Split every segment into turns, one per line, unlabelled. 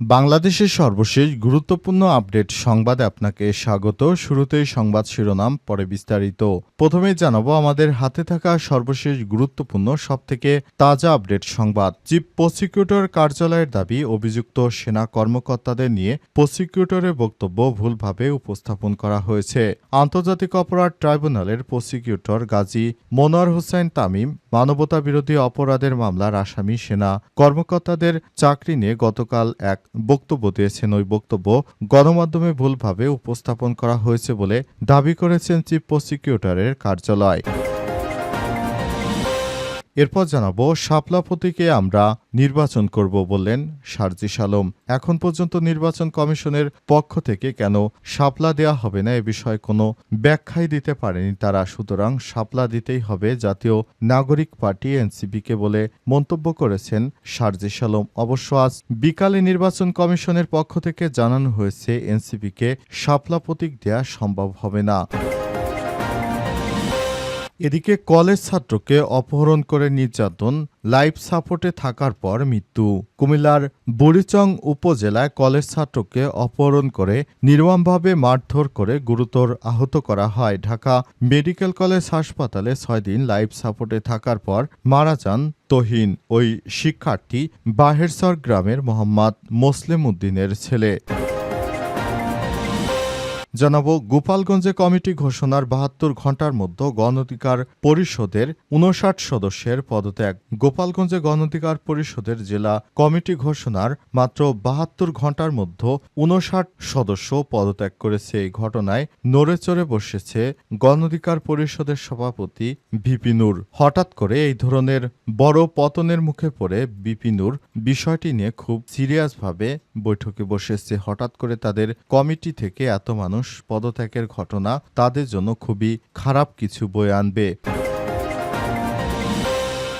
বাংলাদেশের সর্বশেষ গুরুত্বপূর্ণ আপডেট সংবাদে আপনাকে স্বাগত। শুরুতেই সংবাদ শিরোনাম, পরে বিস্তারিত। প্রথমে জানাব, আমাদের হাতে থাকা সর্বশেষ গুরুত্বপূর্ণ, সবথেকে তাজা আপডেট সংবাদ। চিফ প্রসিকিউটর কার্যালয়ের দাবি, অভিযুক্ত সেনা কর্মকর্তাদের নিয়ে প্রসিকিউটরের বক্তব্য ভুলভাবে উপস্থাপন করা হয়েছে। আন্তর্জাতিক অপরাধ ট্রাইব্যুনালের প্রসিকিউটর গাজী মনোয়ার হোসেন তামিম মানবতা বিরোধী অপরাধের মামলার আসামি সেনা কর্মকর্তাদের চাকরি নিয়ে গতকাল এক বক্তব্য দিয়েছেন। ওই বক্তব্য গণমাধ্যমে ভুলভাবে উপস্থাপন করা হয়েছে বলে দাবি করেছেন চিফ প্রসিকিউটরের কার্যালয়। এরপর জানাব, শাপলা প্রতীকে আমরা নির্বাচন করব বললেন সার্জিস আলম এখন পর্যন্ত নির্বাচন কমিশনের পক্ষ থেকে কেন শাপলা দেওয়া হবে না এ বিষয়ে কোনো ব্যাখ্যাই দিতে পারেনি তারা। সুতরাং শাপলা দিতেই হবে জাতীয় নাগরিক পার্টি এনসিপিকে বলে মন্তব্য করেছেন সার্জিস আলম অবশ্য আজ বিকালে নির্বাচন কমিশনের পক্ষ থেকে জানানো হয়েছে, এনসিপিকে শাপলা প্রতীক দেয়া সম্ভব হবে না। এদিকে কলেজ ছাত্রকে অপহরণ করে নির্যাতন, লাইফ সাপোর্টে থাকার পর মৃত্যু। কুমিল্লার বুড়িচং উপজেলায় কলেজ ছাত্রকে অপহরণ করে নির্মমভাবে মারধর করে গুরুতর আহত করা হয়। ঢাকা মেডিকেল কলেজ হাসপাতালে ছয় দিন লাইফ সাপোর্টে থাকার পর মারা যান তহিন। ওই শিক্ষার্থী বাহেরসর গ্রামের মোহাম্মদ মোসলেম উদ্দিনের ছেলে। জানাব, গোপালগঞ্জে কমিটি ঘোষণার বাহাত্তর ঘণ্টার মধ্যে গণঅধিকার পরিষদের উনষাট সদস্যের পদত্যাগ। গোপালগঞ্জে গণঅধিকার পরিষদের জেলা কমিটি ঘোষণার মাত্র বাহাত্তর ঘণ্টার মধ্যে উনষাট সদস্য পদত্যাগ করেছে। এই ঘটনায় নড়েচড়ে বসেছে গণঅধিকার পরিষদের সভাপতি বিপিনুর হঠাৎ করে এই ধরনের বড় পতনের মুখে পড়ে বিপিনুর বিষয়টি নিয়ে খুব সিরিয়াসভাবে বৈঠকে বসেছে। হঠাৎ করে তাদের কমিটি থেকে এত মানুষ পদত্যাগের ঘটনা তাদের জন্য খুবই খারাপ কিছু বয়ে আনবে।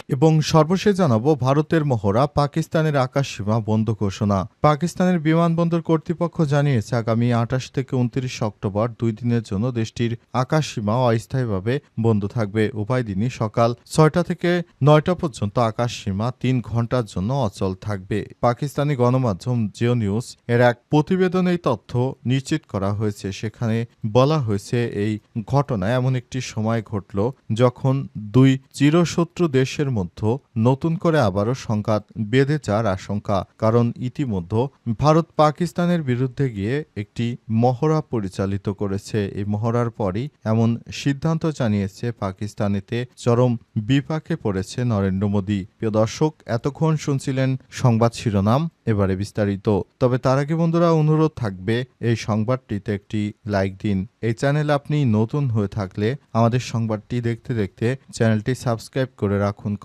এবং সর্বশেষ জানাব ভারতের মহড়া পাকিস্তানের আকাশ সীমা বন্ধ ঘোষণা। পাকিস্তানের বিমানবন্দর কর্তৃপক্ষ জানিয়েছে, আগামী আঠাশ থেকে উনত্রিশ অক্টোবর দুই দিনের জন্য দেশটির আকাশসীমা অস্থায়ীভাবে বন্ধ থাকবে। উভয় দিনই সকাল ছয়টা থেকে নয়টা পর্যন্ত আকাশ সীমা তিন ঘণ্টার জন্য অচল থাকবে। পাকিস্তানি গণমাধ্যম জিও নিউজ এর এক প্রতিবেদনে এই তথ্য নিশ্চিত করা হয়েছে। সেখানে বলা হয়েছে, এই ঘটনা এমন একটি সময় ঘটল যখন দুই চিরশত্রু দেশের মধ্যে নতুন করে আবারও সংঘাত বেঁধে যাওয়ার আশঙ্কা, কারণ ইতিমধ্যে ভারত পাকিস্তানের বিরুদ্ধে গিয়ে একটি মহড়া পরিচালিত করেছে। এই মহড়ার পরই এমন সিদ্ধান্ত জানিয়েছে পাকিস্তানেতে চরম বিপাকে পড়েছে নরেন্দ্র মোদী। প্রিয় দর্শক, এতক্ষণ শুনছিলেন সংবাদ শিরোনাম, এবারে বিস্তারিত। তবে তার আগে বন্ধুরা, অনুরোধ থাকবে, এই সংবাদটিতে একটি লাইক দিন। এই চ্যানেল আপনি নতুন হয়ে থাকলে আমাদের সংবাদটি দেখতে দেখতে চ্যানেলটি সাবস্ক্রাইব করে রাখুন।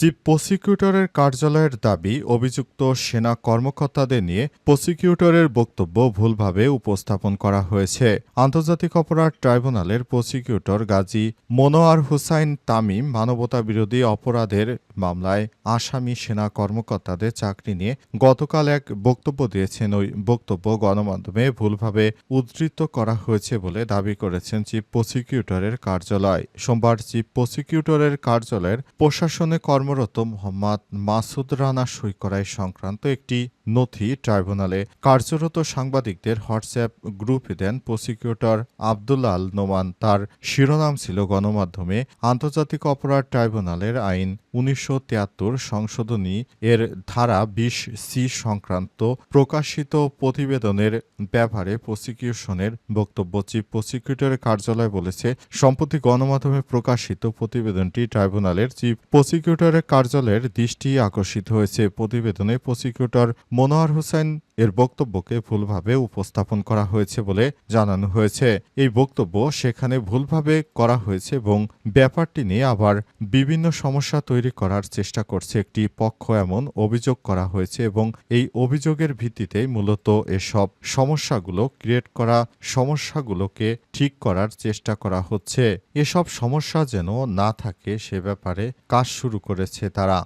চিফ প্রসিকিউটরের কার্যালয়ের দাবি, অভিযুক্ত সেনা কর্মকর্তাদের নিয়ে প্রসিকিউটরের বক্তব্য ভুলভাবে উপস্থাপন করা হয়েছে। আন্তর্জাতিক অপরাধ ট্রাইব্যুনালের প্রসিকিউটর গাজী মনোয়ার হুসাইন তামিম মানবতা বিরোধী অপরাধের মামলায় আসামি সেনা কর্মকর্তাদের চাকরি নিয়ে গতকাল এক বক্তব্য দিয়েছেন। ওই বক্তব্য গণমাধ্যমে ভুলভাবে উদ্ধৃত করা হয়েছে বলে দাবি করেছেন চিফ প্রসিকিউটরের কার্যালয়। সোমবার চিফ প্রসিকিউটরের কার্যালয়ের প্রশাসনে কর্মরত মোহাম্মদ মাসুদ রানা সই করায় সংক্রান্ত একটি নথি ট্রাইব্যুনালে কার্যরত সাংবাদিকদের হোয়াটসঅ্যাপ গ্রুপে দেন প্রসিকিউটর আব্দুল আল নোমান। তার শিরোনাম ছিল গণমাধ্যমে আন্তর্জাতিক অপরাধ ট্রাইব্যুনালের আইন উনিশশো তিয়াত্তর সংশোধনী এর ধারা বিশ সি সংক্রান্ত প্রকাশিত প্রতিবেদনের ব্যাপারে প্রসিকিউশনের বক্তব্য। চিফ প্রসিকিউটরের কার্যালয় বলেছে, সম্প্রতি গণমাধ্যমে প্রকাশিত প্রতিবেদনটি ট্রাইব্যুনালের চিফ প্রসিকিউটরের কার্যালয়ের দৃষ্টি আকর্ষিত হয়েছে। প্রতিবেদনে প্রসিকিউটর মনোয়ার হোসেন এর বক্তব্যকে ভুলভাবে উপস্থাপন করা হয়েছে বলে জানানো হয়েছে। এই বক্তব্য সেখানে ভুলভাবে করা হয়েছে এবং ব্যাপারটি নিয়ে আবার বিভিন্ন সমস্যা তৈরি করার চেষ্টা করছে একটি পক্ষ। এমন অভিযোগ করা হয়েছে এবং এই অভিযোগের ভিত্তিতেই মূলত এসব সমস্যাগুলো ক্রিয়েট করা, সমস্যাগুলোকে ঠিক করার চেষ্টা করা হচ্ছে। এসব সমস্যা যেন না থাকে সে ব্যাপারে কাজ শুরু করেছে তারা।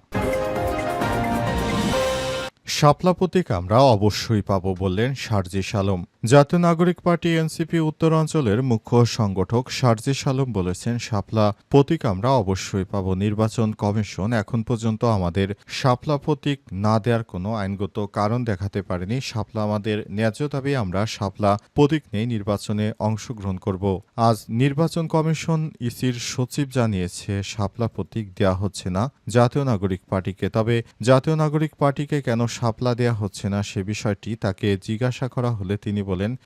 শাপলা প্রতীক আমরা অবশ্যই পাব বললেন সার্জিস আলম জাতীয় নাগরিক পার্টি এনসিপি উত্তরাঞ্চলের মুখ্য সংগঠক সার্জিস আলম বলেছেন, শাপলা প্রতীক আমরা অবশ্যই পাব। নির্বাচন কমিশন এখন পর্যন্ত আমাদের শাপলা প্রতীক না দেওয়ার কোনো আইনগত কারণ দেখাতে পারেনি। শাপলা আমাদের ন্যায্য দাবি, আমরা শাপলা প্রতীক নিয়ে নির্বাচনে অংশগ্রহণ করব। আজ নির্বাচন কমিশন ইসির সচিব জানিয়েছে, শাপলা প্রতীক দেওয়া হচ্ছে না জাতীয় নাগরিক পার্টিকে। তবে জাতীয় নাগরিক পার্টিকে কেন শাপলা দেয়া হচ্ছে না সে বিষয়টি তাকে জিজ্ঞাসা করা হলে তিনি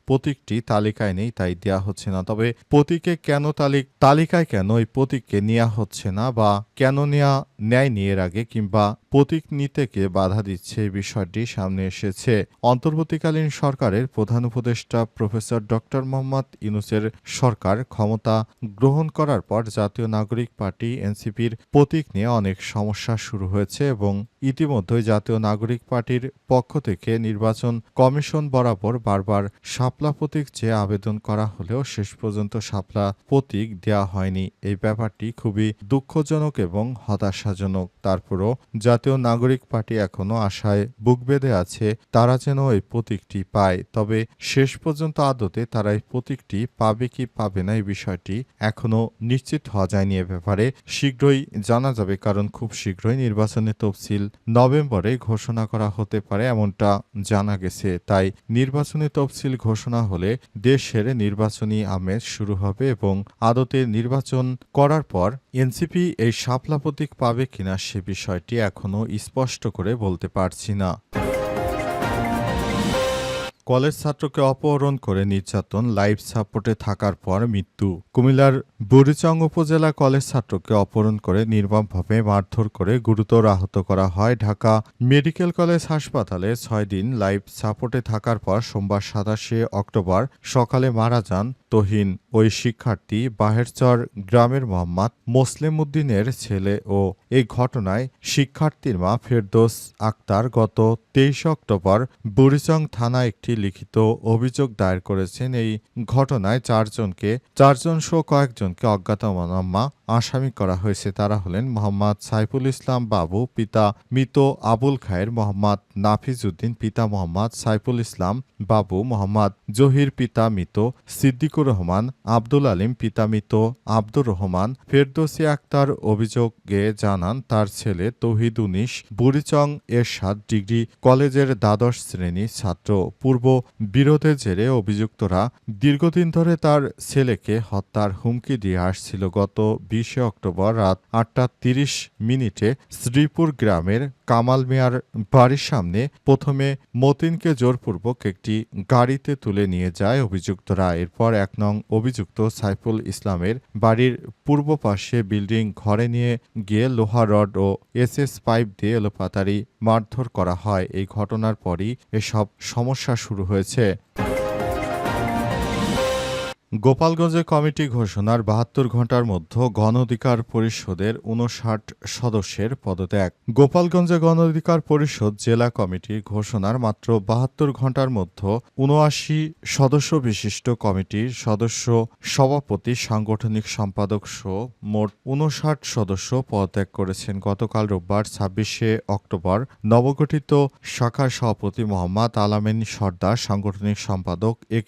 প্রতীকটি তালিকায় নেই, তাই দেয়া হচ্ছে না। তবে প্রতীকে কেন তালিক তালিকায় কেন এই প্রতীককে নেওয়া হচ্ছে না বা কেন নেওয়া নেয়নি এর আগে কিংবা প্রতীক নিতে কে বাধা দিচ্ছে এই বিষয়টি সামনে এসেছে। অন্তর্বর্তীকালীন সরকারের প্রধান উপদেষ্টা প্রফেসর ডক্টর মোহাম্মদ ইউনুসের সরকার ক্ষমতা গ্রহণ করার পর জাতীয় নাগরিক পার্টি এনসিপির প্রতীক নিয়ে অনেক সমস্যা শুরু হয়েছে এবং ইতিমধ্যে জাতীয় নাগরিক পার্টির পক্ষ থেকে নির্বাচন কমিশন বরাবর বারবার শাপলা প্রতীক চেয়ে আবেদন করা হলেও শেষ পর্যন্ত শাপলা প্রতীক দেওয়া হয়নি। এই ব্যাপারটি খুবই দুঃখজনক এবং হতাশাজনক। তারপরও জাতীয় নাগরিক পার্টি এখনও আশায় বুক বেঁধে আছে, তারা যেন এই প্রতীকটি পায়। তবে শেষ পর্যন্ত আদতে তারা এই প্রতীকটি পাবে কি পাবে না এই বিষয়টি এখনও নিশ্চিত হওয়া যায়নি এ ব্যাপারে। শীঘ্রই জানা যাবে, কারণ খুব শীঘ্রই নির্বাচনের তফসিল নভেম্বরে ঘোষণা করা হতে পারে, এমনটা জানা গেছে। তাই নির্বাচনী তফসিল ঘোষণা হলে দেশের নির্বাচনী আমেজ শুরু হবে এবং আদতে নির্বাচন করার পর এনসিপি এই শাপলা প্রতীক পাবে কিনা সে বিষয়টি এখনও স্পষ্ট করে বলতে পারছি না। কলেজ ছাত্রকে অপহরণ করে নির্যাতন লাইফ সাপোর্টে থাকার পর মৃত্যু। কুমিল্লার বুড়িচং উপজেলা কলেজ ছাত্রকে অপহরণ করে নির্মমভাবে মারধর করে গুরুতর আহত করা হয়। ঢাকা মেডিকেল কলেজ হাসপাতালে ছয় দিন লাইফ সাপোর্টে থাকার পর সোমবার সাতাশে অক্টোবর সকালে মারা যান তহিন ওই শিক্ষার্থী বাহেরচর গ্রামের মোহাম্মদ মোসলেম উদ্দিনের ছেলে ও এই ঘটনায় শিক্ষার্থীর মা ফেরদোস আক্তার গত তেইশ অক্টোবর বুড়িচং থানা একটি লিখিত অভিযোগ দায়ের করেছেন। এই ঘটনায় চারজনকে, চারজন সহ কয়েকজনকে অজ্ঞাতনামা আসামি করা হয়েছে। তারা হলেন মোহাম্মদ সাইফুল ইসলাম বাবু, পিতা মৃত আবুল খায়ের, মোহাম্মদ নাফিজ উদ্দিন, পিতা মোহাম্মদ সাইফুল ইসলাম বাবু, মোহাম্মদ জহির, পিতা মৃত সিদ্দিকুর রহমান, আব্দুল আলিম, পিতা মৃত আব্দুর রহমান। ফেরদোসি আক্তার অভিযোগে জানান, তার ছেলে তৌহিদ উনিশ, বুড়িচং এরশাদ ডিগ্রি কলেজের দ্বাদশ শ্রেণির ছাত্র। পূর্ব বিরোধের জেরে অভিযুক্তরা দীর্ঘদিন ধরে তার ছেলেকে হত্যার হুমকি দিয়ে আসছিল। গত বিশে অক্টোবর রাত আটটা তিরিশ মিনিটে শ্রীপুর গ্রামের কামাল মিয়ার বাড়ির সামনে প্রথমে মতিনকে জোরপূর্বক একটি গাড়িতে তুলে নিয়ে যায় অভিযুক্তরা। এরপর এক নং অভিযুক্ত সাইফুল ইসলামের বাড়ির পূর্ব পাশে বিল্ডিং ঘরে নিয়ে গিয়ে লোহা রড ও এসএস পাইপ দিয়ে এলোপাতারি মারধর করা হয়। এই ঘটনার পরই এসব সমস্যা শুরু হয়েছে। গোপালগঞ্জে কমিটি ঘোষণার বাহাত্তর ঘণ্টার মধ্যে গণ অধিকার পরিষদের উনষাট সদস্যের পদত্যাগ। গোপালগঞ্জে গণ অধিকার পরিষদ জেলা কমিটির ঘোষণার মাত্র বাহাত্তর ঘণ্টার মধ্যে উনআশি সদস্য বিশিষ্ট কমিটির সদস্য সভাপতি সাংগঠনিক সম্পাদক সহ মোট উনষাট সদস্য পদত্যাগ করেছেন। গতকাল রোববার ছাব্বিশে অক্টোবর নবগঠিত শাখার সভাপতি মোহাম্মদ আলামিন সর্দার, সাংগঠনিক সম্পাদক এ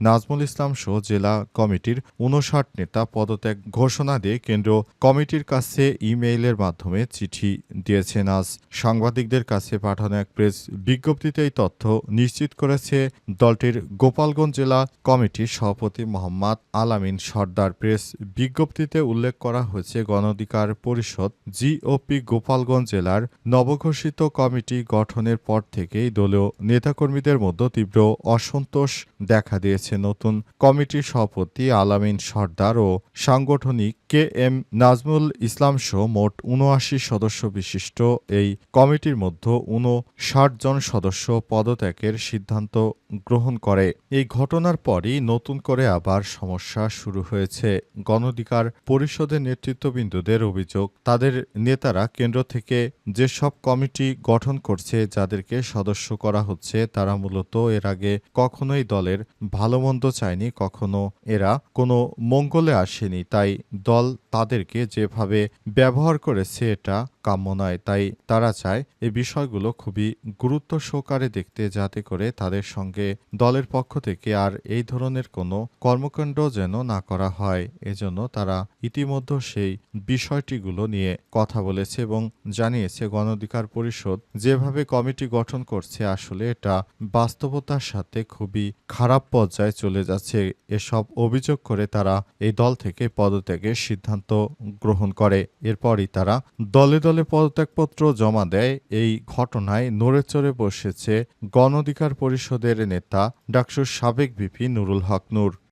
নাজমুল ইসলাম সহ জেলা কমিটির উনষাট নেতা পদত্যাগ ঘোষণা দিয়ে কেন্দ্র কমিটির কাছে ইমেইলের মাধ্যমে চিঠি দিয়েছেন। আজ সাংবাদিকদের কাছে পাঠানো এক প্রেস বিজ্ঞপ্তিতে এই তথ্য নিশ্চিত করেছে দলটির গোপালগঞ্জ জেলা কমিটির সভাপতি মোহাম্মদ আলামিন সর্দার। প্রেস বিজ্ঞপ্তিতে উল্লেখ করা হয়েছে, গণঅধিকার পরিষদ জিওপি গোপালগঞ্জ জেলার নবঘোষিত কমিটি গঠনের পর থেকেই দলীয় নেতাকর্মীদের মধ্যে তীব্র অসন্তোষ দেখা দিয়েছে। হয়েছে নতুন কমিটির সভাপতি আলামিন সর্দার ও সাংগঠনিক কে এম নাজমুল ইসলাম সহ মোট উনআশি সদস্য বিশিষ্ট এই কমিটির মধ্যে উনষাট জন সদস্য পদত্যাগের সিদ্ধান্ত গ্রহণ করে। এই ঘটনার পরই নতুন করে আবার সমস্যা শুরু হয়েছে। গণধিকার পরিষদের নেতৃত্ববিন্দুদের অভিযোগ, তাদের নেতারা কেন্দ্র থেকে যেসব কমিটি গঠন করছে, যাদেরকে সদস্য করা হচ্ছে, তারা মূলত এর আগে কখনোই দলের ভালো মন্দ চায়নি, কখনো এরা কোনো মঙ্গলে আসেনি। তাই দল তাদেরকে যেভাবে ব্যবহার করেছে এটা কাম্য নয়। তাই তারা চায় এই বিষয়গুলো খুবই গুরুত্ব সহকারে দেখতে যাতে করে তাদের সঙ্গে দলের পক্ষ থেকে আর এই ধরনের কোনো কর্মকাণ্ড যেন না করা হয়। এজন্য তারা ইতিমধ্যে সেই বিষয়টিগুলো নিয়ে কথা বলেছে এবং জানিয়েছে গণঅধিকার পরিষদ যেভাবে কমিটি গঠন করছে আসলে এটা বাস্তবতার সাথে খুবই খারাপ পর্যায়ে চলে যাচ্ছে। এসব অভিযোগ করে তারা এই দল থেকে পদত্যাগের সিদ্ধান্ত গ্রহণ করে। এরপরই তারা দলে দলে পদত্যাগপত্র জমা দেয়। এই ঘটনায় নড়ে চড়ে বসেছে গণ অধিকার পরিষদের নেতা ডাকসুর সাবেক বিপি নুরুল হক নূর।